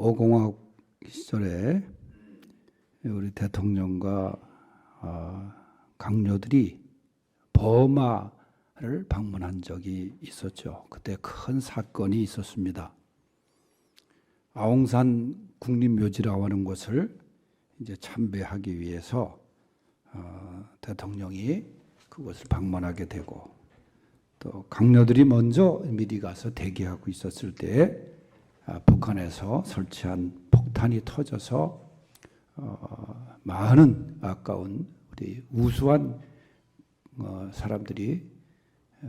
오공화국 시절에 우리 대통령과 아, 강요들이 버마를 방문한 적이 있었죠. 그때 큰 사건이 있었습니다. 아웅산 국립묘지라고 하는 곳을 이제 참배하기 위해서 어, 대통령이 그곳을 방문하게 되고 또 강요들이 먼저 미리 가서 대기하고 있었을 때 아, 북한에서 설치한 폭탄이 터져서 어, 많은 아까운 우리 우수한 어, 사람들이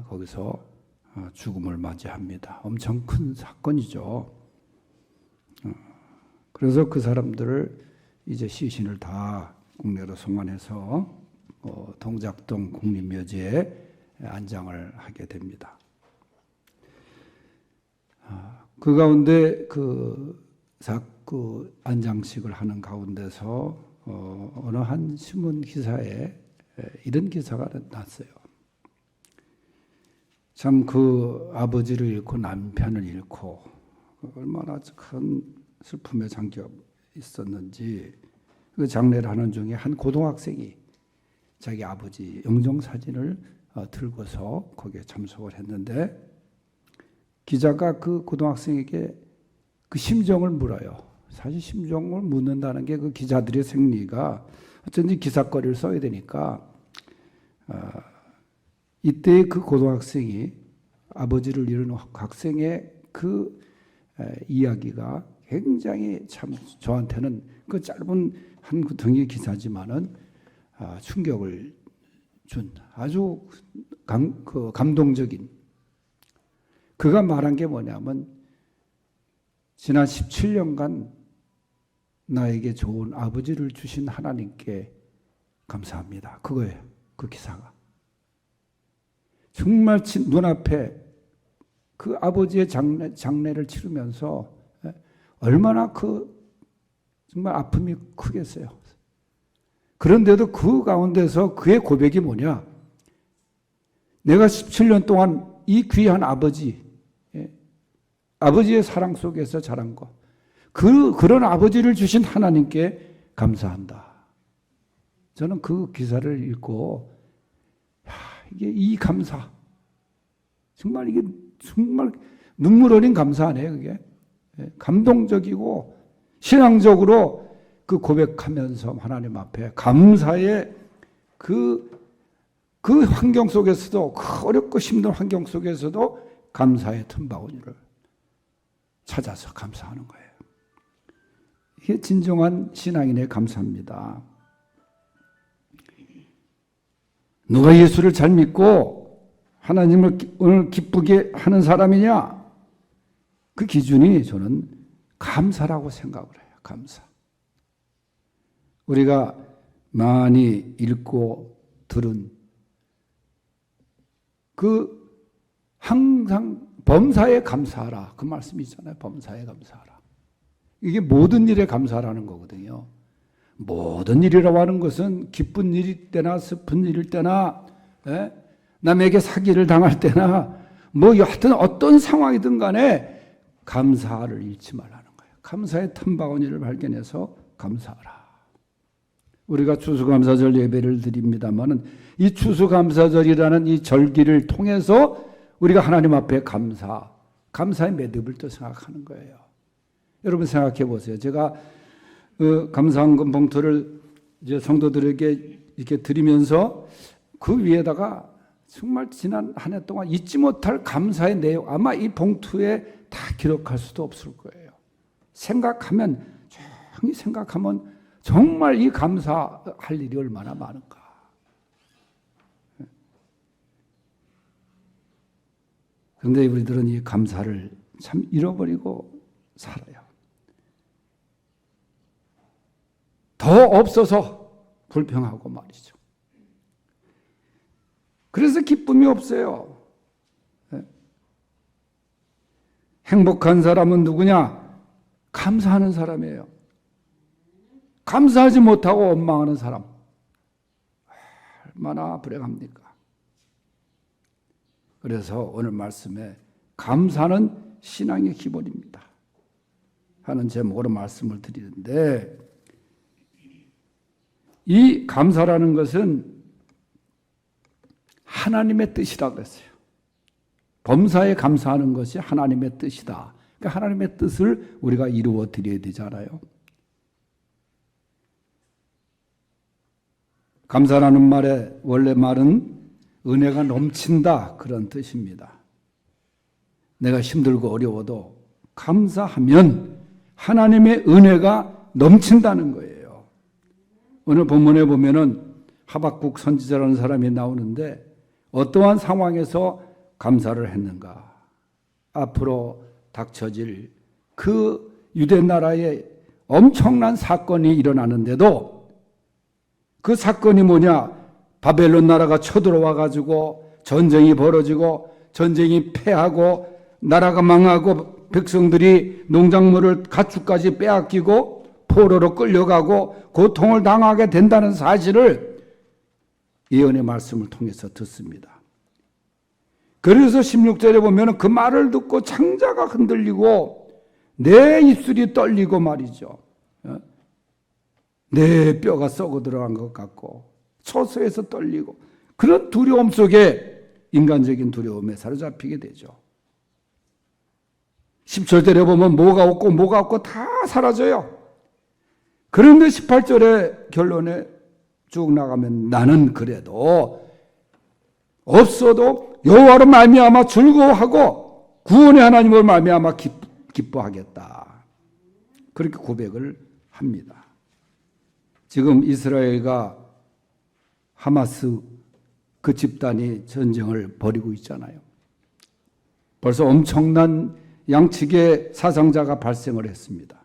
거기서 어, 죽음을 맞이합니다. 엄청 큰 사건이죠. 어, 그래서 그 사람들을 이제 시신을 다 국내로 송환해서 어, 동작동 국립묘지에 안장을 하게 됩니다. 아, 그 가운데 그, 사, 그 안장식을 하는 가운데서 어, 어느 한 신문 기사에 이런 기사가 났어요. 참 그 아버지를 잃고 남편을 잃고 얼마나 큰 슬픔에 잠겨 있었는지 그 장례를 하는 중에 한 고등학생이 자기 아버지 영정 사진을 어, 들고서 거기에 참석을 했는데 기자가 그 고등학생에게 그 심정을 물어요. 사실 심정을 묻는다는 게 그 기자들의 생리가 어쩐지 기사거리를 써야 되니까 어, 이때 그 고등학생이 아버지를 잃은 학생의 그 에, 이야기가 굉장히 참 저한테는 그 짧은 한 등의 기사지만은 아, 충격을 준 아주 감, 그 감동적인 그가 말한 게 뭐냐면 지난 17년간 나에게 좋은 아버지를 주신 하나님께 감사합니다. 그거예요. 그 기사가. 정말 눈앞에 그 아버지의 장례, 장례를 치르면서 얼마나 그 정말 아픔이 크겠어요. 그런데도 그 가운데서 그의 고백이 뭐냐? 내가 17년 동안 이 귀한 아버지, 예, 아버지의 사랑 속에서 자란 것, 그, 그런 아버지를 주신 하나님께 감사한다. 저는 그 기사를 읽고, 야, 이게 이 감사. 정말 이게 정말 눈물 어린 감사네요, 그게. 예, 감동적이고, 신앙적으로 그 고백하면서 하나님 앞에 감사의 그, 그 환경 속에서도, 그 어렵고 힘든 환경 속에서도 감사의 틈바구니를 찾아서 감사하는 거예요. 이게 진정한 신앙인의 감사입니다. 누가 예수를 잘 믿고 하나님을 오늘 기쁘게 하는 사람이냐? 그 기준이 저는 감사라고 생각을 해요. 감사. 우리가 많이 읽고 들은 그 항상 범사에 감사하라. 그 말씀이 있잖아요. 범사에 감사하라. 이게 모든 일에 감사라는 거거든요. 모든 일이라고 하는 것은 기쁜 일일 때나 슬픈 일일 때나 예? 남에게 사기를 당할 때나 뭐 여하튼 어떤 상황이든 간에 감사를 잃지 말라는 거예요. 감사의 탐바구니를 발견해서 감사하라. 우리가 추수감사절 예배를 드립니다만은 이 추수감사절이라는 이 절기를 통해서 우리가 하나님 앞에 감사, 감사의 매듭을 또 생각하는 거예요. 여러분 생각해 보세요. 제가 그 감사한금 봉투를 이제 성도들에게 이렇게 드리면서 그 위에다가 정말 지난 한 해 동안 잊지 못할 감사의 내용 아마 이 봉투에 다 기록할 수도 없을 거예요. 생각하면 조용히 생각하면 정말 이 감사할 일이 얼마나 많은가. 그런데 우리들은 이 감사를 참 잃어버리고 살아요. 더 없어서 불평하고 말이죠. 그래서 기쁨이 없어요. 네. 행복한 사람은 누구냐? 감사하는 사람이에요. 감사하지 못하고 원망하는 사람. 얼마나 불행합니까? 그래서 오늘 말씀에 감사는 신앙의 기본입니다. 하는 제목으로 말씀을 드리는데 이 감사라는 것은 하나님의 뜻이라 그랬어요. 범사에 감사하는 것이 하나님의 뜻이다. 그러니까 하나님의 뜻을 우리가 이루어 드려야 되잖아요. 감사라는 말의 원래 말은 은혜가 넘친다 그런 뜻입니다. 내가 힘들고 어려워도 감사하면 하나님의 은혜가 넘친다는 거예요. 오늘 본문에 보면은 하박국 선지자라는 사람이 나오는데 어떠한 상황에서 감사를 했는가? 앞으로 닥쳐질 그 유대 나라에 엄청난 사건이 일어나는데도 그 사건이 뭐냐? 바벨론 나라가 쳐들어와 가지고 전쟁이 벌어지고 전쟁이 패하고 나라가 망하고 백성들이 농작물을 가축까지 빼앗기고 포로로 끌려가고 고통을 당하게 된다는 사실을 예언의 말씀을 통해서 듣습니다. 그래서 16절에 보면 그 말을 듣고 창자가 흔들리고 내 입술이 떨리고 말이죠. 어? 내 뼈가 썩어 들어간 것 같고 초소에서 떨리고 그런 두려움 속에 인간적인 두려움에 사로잡히게 되죠. 10절에 보면 뭐가 없고 뭐가 없고 다 사라져요. 그런데 18절의 결론에 쭉 나가면 나는 그래도 없어도 여호와로 말미암아 즐거워하고 구원의 하나님을 말미암아 기뻐하겠다. 그렇게 고백을 합니다. 지금 이스라엘과 하마스 그 집단이 전쟁을 벌이고 있잖아요. 벌써 엄청난 양측의 사상자가 발생을 했습니다.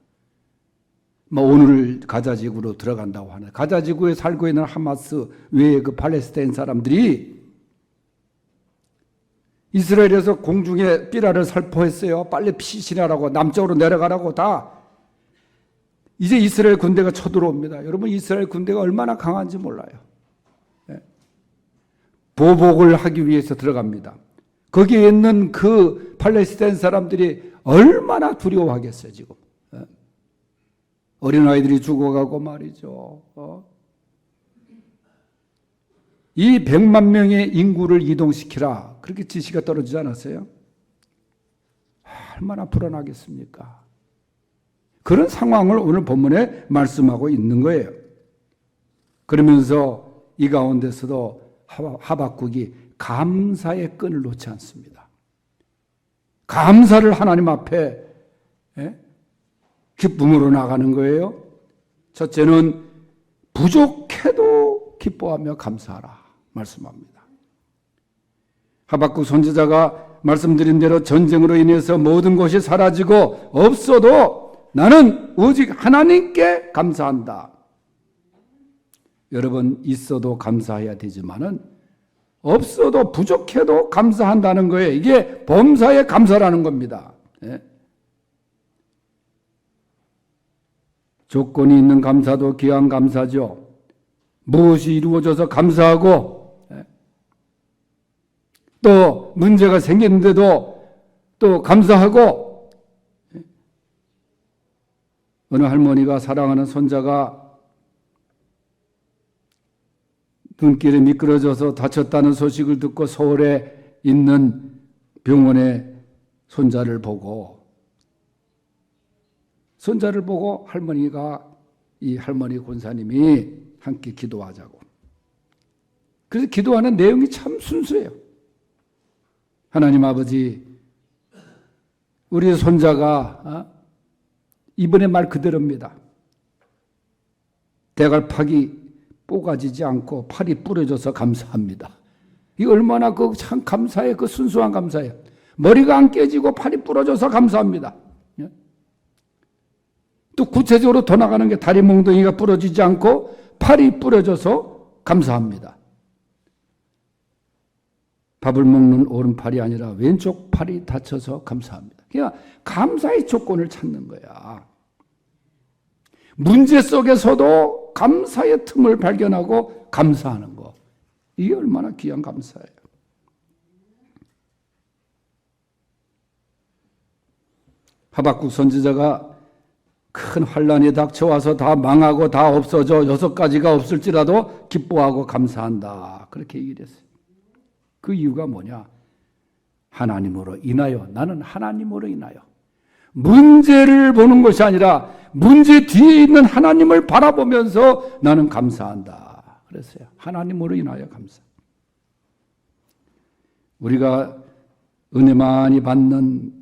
뭐 오늘 가자지구로 들어간다고 하는 가자지구에 살고 있는 하마스 외에 그 팔레스타인 사람들이 이스라엘에서 공중에 삐라를 살포했어요. 빨리 피신하라고 남쪽으로 내려가라고 다 이제 이스라엘 군대가 쳐들어옵니다. 여러분 이스라엘 군대가 얼마나 강한지 몰라요. 예. 보복을 하기 위해서 들어갑니다. 거기에 있는 그 팔레스타인 사람들이 얼마나 두려워하겠어요, 지금. 예. 어린아이들이 죽어가고 말이죠. 어? 이 100만 명의 인구를 이동시키라. 그렇게 지시가 떨어지지 않았어요? 얼마나 불안하겠습니까? 그런 상황을 오늘 본문에 말씀하고 있는 거예요. 그러면서 이 가운데서도 하박국이 감사의 끈을 놓지 않습니다. 감사를 하나님 앞에 예? 기쁨으로 나가는 거예요. 첫째는 부족해도 기뻐하며 감사하라 말씀합니다. 하박국 선지자가 말씀드린 대로 전쟁으로 인해서 모든 것이 사라지고 없어도 나는 오직 하나님께 감사한다. 여러분 있어도 감사해야 되지만은 없어도 부족해도 감사한다는 거예요. 이게 범사의 감사라는 겁니다. 예? 조건이 있는 감사도 귀한 감사죠. 무엇이 이루어져서 감사하고 예? 또 문제가 생겼는데도 또 감사하고 어느 할머니가 사랑하는 손자가 눈길이 미끄러져서 다쳤다는 소식을 듣고 서울에 있는 병원에 손자를 보고 손자를 보고 할머니가 이 할머니 권사님이 함께 기도하자고. 그래서 기도하는 내용이 참 순수해요. 하나님 아버지, 우리 손자가 어? 이번에 말 그대로입니다. 대갈팍이 뽀가지지 않고 팔이 부러져서 감사합니다. 이 얼마나 그 참 감사해, 그 순수한 감사예요. 머리가 안 깨지고 팔이 부러져서 감사합니다. 예? 또 구체적으로 더 나가는 게 다리 몽둥이가 부러지지 않고 팔이 부러져서 감사합니다. 밥을 먹는 오른팔이 아니라 왼쪽 팔이 다쳐서 감사합니다. 그러니까 감사의 조건을 찾는 거야. 문제 속에서도 감사의 틈을 발견하고 감사하는 거. 이게 얼마나 귀한 감사예요. 하박국 선지자가 큰 환란이 닥쳐와서 다 망하고 다 없어져 여섯 가지가 없을지라도 기뻐하고 감사한다. 그렇게 얘기를 했어요. 그 이유가 뭐냐? 하나님으로 인하여 나는 하나님으로 인하여 문제를 보는 것이 아니라 문제 뒤에 있는 하나님을 바라보면서 나는 감사한다. 그랬어요. 하나님으로 인하여 감사. 우리가 은혜 많이 받는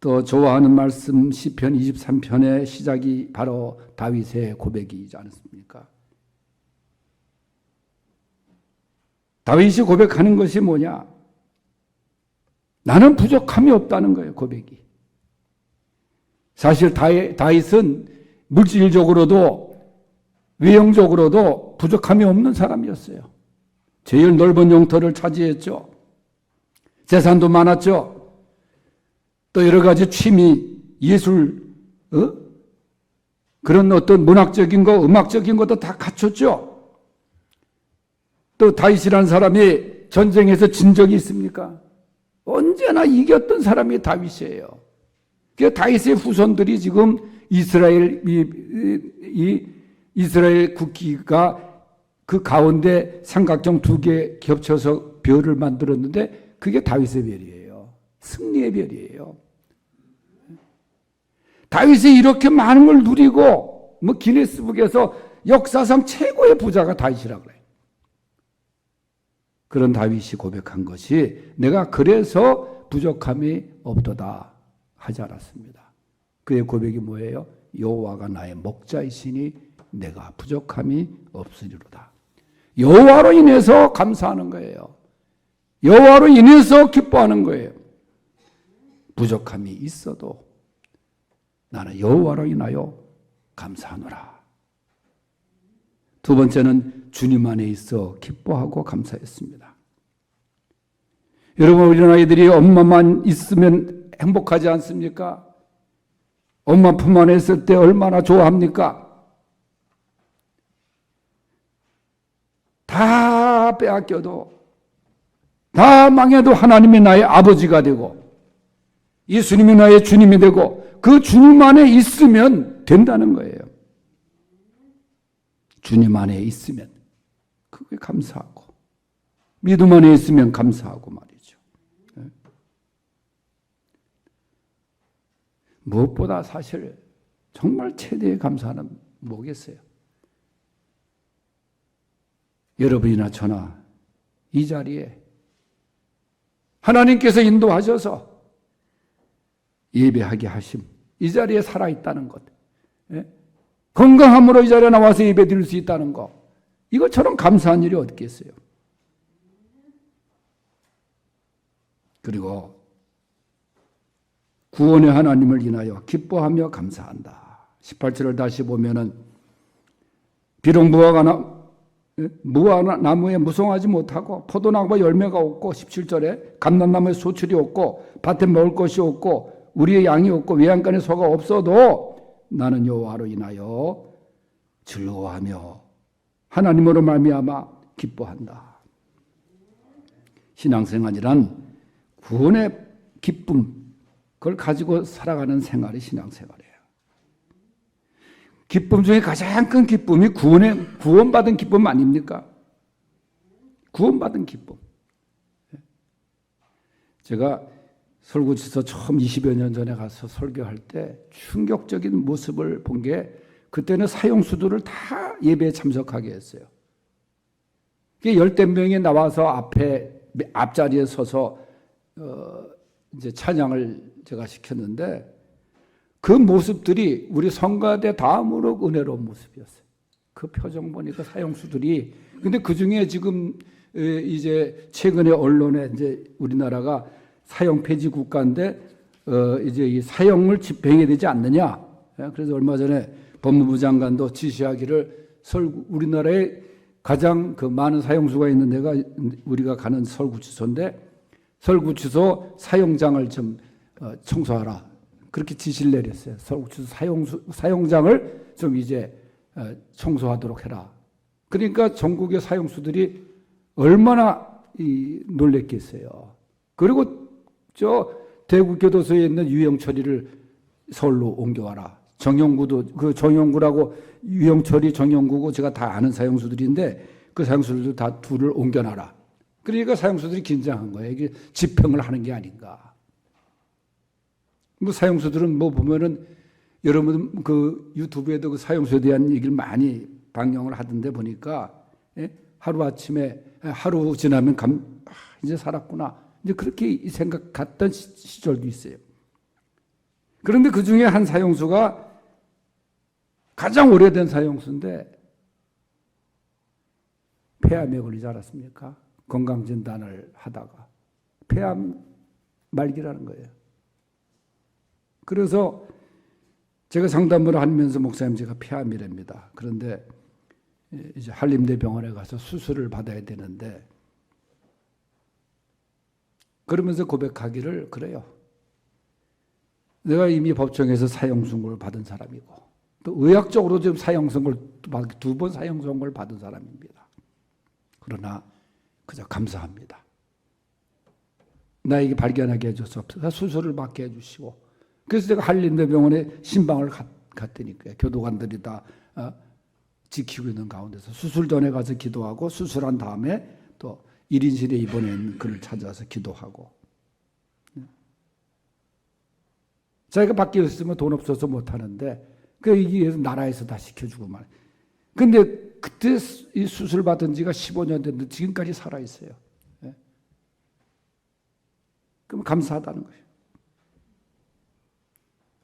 또 좋아하는 말씀 시편 23편의 시작이 바로 다윗의 고백이지 않습니까? 다윗이 고백하는 것이 뭐냐? 나는 부족함이 없다는 거예요, 고백이. 사실 다윗은 물질적으로도 외형적으로도 부족함이 없는 사람이었어요. 제일 넓은 영토를 차지했죠. 재산도 많았죠. 또 여러 가지 취미, 예술, 어? 그런 어떤 문학적인 거, 음악적인 것도 다 갖췄죠. 또 다윗이라는 사람이 전쟁에서 진 적이 있습니까? 언제나 이겼던 사람이 다윗이에요. 그 다윗의 후손들이 지금 이스라엘 이, 이 이스라엘 국기가 그 가운데 삼각정 두 개 겹쳐서 별을 만들었는데 그게 다윗의 별이에요. 승리의 별이에요. 다윗이 이렇게 많은 걸 누리고 뭐 기네스북에서 역사상 최고의 부자가 다윗이라고 그래요. 그런 다윗이 고백한 것이 내가 그래서 부족함이 없도다 하지 않았습니다. 그의 고백이 뭐예요? 여호와가 나의 목자이시니 내가 부족함이 없으리로다. 여호와로 인해서 감사하는 거예요. 여호와로 인해서 기뻐하는 거예요. 부족함이 있어도 나는 여호와로 인하여 감사하노라. 두 번째는 주님 안에 있어 기뻐하고 감사했습니다. 여러분 우리 아이들이 엄마만 있으면 행복하지 않습니까? 엄마 품 안에 있을 때 얼마나 좋아합니까? 다 빼앗겨도 다 망해도 하나님이 나의 아버지가 되고 예수님이 나의 주님이 되고 그 주님 안에 있으면 된다는 거예요. 주님 안에 있으면 그게 감사하고 믿음 안에 있으면 감사하고 말이죠. 네. 무엇보다 사실 정말 최대의 감사는 뭐겠어요? 여러분이나 저나 이 자리에 하나님께서 인도하셔서 예배하게 하심. 이 자리에 살아있다는 것. 예? 건강함으로 이 자리에 나와서 예배 드릴 수 있다는 것. 이것처럼 감사한 일이 어디 있겠어요? 그리고 구원의 하나님을 인하여 기뻐하며 감사한다. 18절을 다시 보면은 비록 무화과 나, 예? 무화과 나무에 무성하지 못하고 포도나무에 열매가 없고 17절에 감람나무에 소출이 없고 밭에 먹을 것이 없고 우리의 양이 없고 외양간에 소가 없어도 나는 여호와로 인하여 즐거워하며 하나님으로 말미암아 기뻐한다. 신앙생활이란 구원의 기쁨 그걸 가지고 살아가는 생활이 신앙생활이에요. 기쁨 중에 가장 큰 기쁨이 구원의 구원받은 기쁨 아닙니까? 구원받은 기쁨. 제가 설구지서 처음 20여 년 전에 가서 설교할 때 충격적인 모습을 본 게 그때는 사형수들을 다 예배에 참석하게 했어요. 열댓 명이 나와서 앞에 앞자리에 서서 어 이제 찬양을 제가 시켰는데 그 모습들이 우리 성가대 다음으로 은혜로운 모습이었어요. 그 표정 보니까 사형수들이 근데 그 중에 지금 이제 최근에 언론에 이제 우리나라가 사형 폐지 국가인데 어 이제 이 사형을 집행해야 되지 않느냐. 예, 그래서 얼마 전에 법무부 장관도 지시하기를 설 우리나라에 가장 그 많은 사형수가 있는 데가 우리가 가는 설구치소인데 설구치소 사형장을 좀 어, 청소하라. 그렇게 지시를 내렸어요. 설구치소 사형수 사형장을 좀 이제 어, 청소하도록 해라. 그러니까 전국의 사형수들이 얼마나 이 놀랬겠어요. 그리고 저 대구 교도소에 있는 유영철이를 서울로 옮겨와라. 정영구도 그 정영구라고 유영철이 정영구고 제가 다 아는 사형수들인데 그 사형수들도 다 둘을 옮겨놔라. 그러니까 사형수들이 긴장한 거예요. 이게 집행을 하는 게 아닌가. 뭐 사형수들은 뭐 보면은 여러분 그 유튜브에도 그 사형수에 대한 얘기를 많이 방영을 하던데 보니까 예? 하루 아침에 하루 지나면 감 아, 이제 살았구나 이제 그렇게 생각 갔던 시- 시절도 있어요. 그런데 그 중에 한 사형수가 가장 오래된 사형수인데 폐암에 걸리지 않았습니까? 건강진단을 하다가 폐암 말기라는 거예요. 그래서 제가 상담을 하면서 목사님 제가 폐암이랍니다. 그런데 이제 한림대 병원에 가서 수술을 받아야 되는데 그러면서 고백하기를 그래요. 내가 이미 법정에서 사형 선고를 받은 사람이고 또 의학적으로 지금 사형 선고를 두 번 사형 선고를 받은 사람입니다. 그러나 그저 감사합니다. 나에게 발견하게 해줘서 수술을 받게 해주시고 그래서 제가 한림대병원에 신방을 갔, 갔더니까요. 교도관들이 다 어, 지키고 있는 가운데서 수술 전에 가서 기도하고 수술한 다음에 또 1인실에 입원한 그를 찾아서 기도하고 자기가 밖에 있으면 돈 없어서 못 하는데 그 이게 나라에서 다 시켜주고 말. 근데 그때 이 수술 받은 지가 15년 됐는데 지금까지 살아 있어요. 예. 그럼 감사하다는 거예요.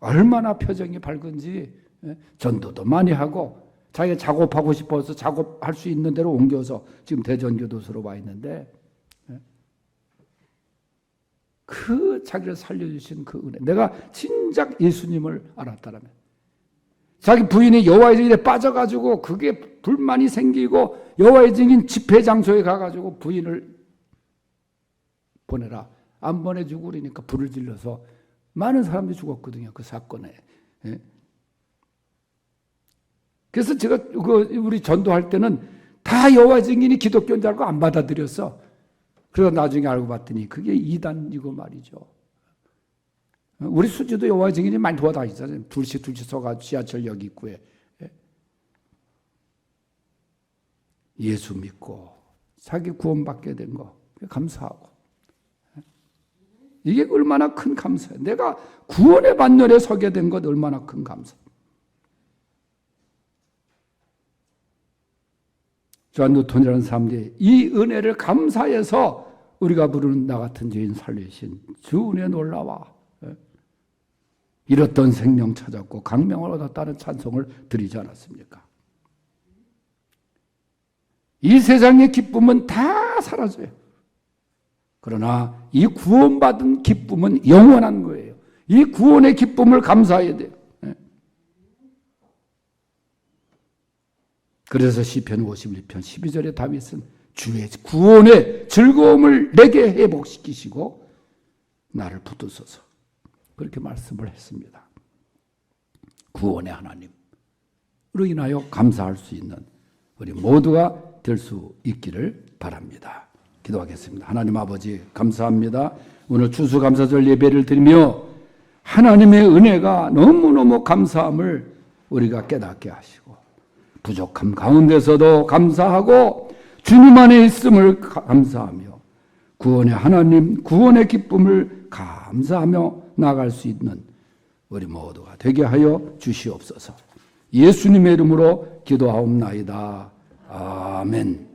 얼마나 표정이 밝은지 예. 전도도 많이 하고 자기가 작업하고 싶어서 작업할 수 있는 대로 옮겨서 지금 대전교도소로 와 있는데 예. 그 자기를 살려주신 그 은혜 내가 진작 예수님을 알았다라면 자기 부인이 여호와의 증인에 빠져가지고 그게 불만이 생기고 여호와의 증인 집회 장소에 가가지고 부인을 보내라 안 보내주고 그러니까 불을 질러서 많은 사람들이 죽었거든요 그 사건에 예. 그래서 제가 그 우리 전도할 때는 다 여호와 증인이 기독교인 줄 알고 안 받아들였어. 그래서 나중에 알고 봤더니 그게 이단이고 말이죠. 우리 수지도 여호와 증인이 많이 도와다니잖아요. 둘씩 둘씩 서가 지하철역 입구에 예. 예수 믿고 자기 구원받게 된 거 감사하고 예. 이게 얼마나 큰 감사예요. 내가 구원의 반열에 서게 된 것 얼마나 큰 감사. 조한 뉴턴이라는 사람들이 이 은혜를 감사해서 우리가 부르는 나 같은 죄인 살리신 주 은혜 놀라와 예. 잃었던 생명 찾았고 강명을 얻었다는 찬송을 드리지 않았습니까? 이 세상의 기쁨은 다 사라져요. 그러나 이 구원받은 기쁨은 영원한 거예요. 이 구원의 기쁨을 감사해야 돼요. 예. 그래서 시편 51편 12절에 다윗은 주의 구원의 즐거움을 내게 회복시키시고 나를 붙드소서 그렇게 말씀을 했습니다. 구원의 하나님으로 인하여 감사할 수 있는 우리 모두가 될 수 있기를 바랍니다. 기도하겠습니다. 하나님 아버지 감사합니다. 오늘 추수감사절 예배를 드리며 하나님의 은혜가 너무너무 감사함을 우리가 깨닫게 하시고 부족함 가운데서도 감사하고 주님 안에 있음을 감사하며 구원의 하나님 구원의 기쁨을 감사하며 나갈 수 있는 우리 모두가 되게 하여 주시옵소서. 예수님의 이름으로 기도하옵나이다. 아멘.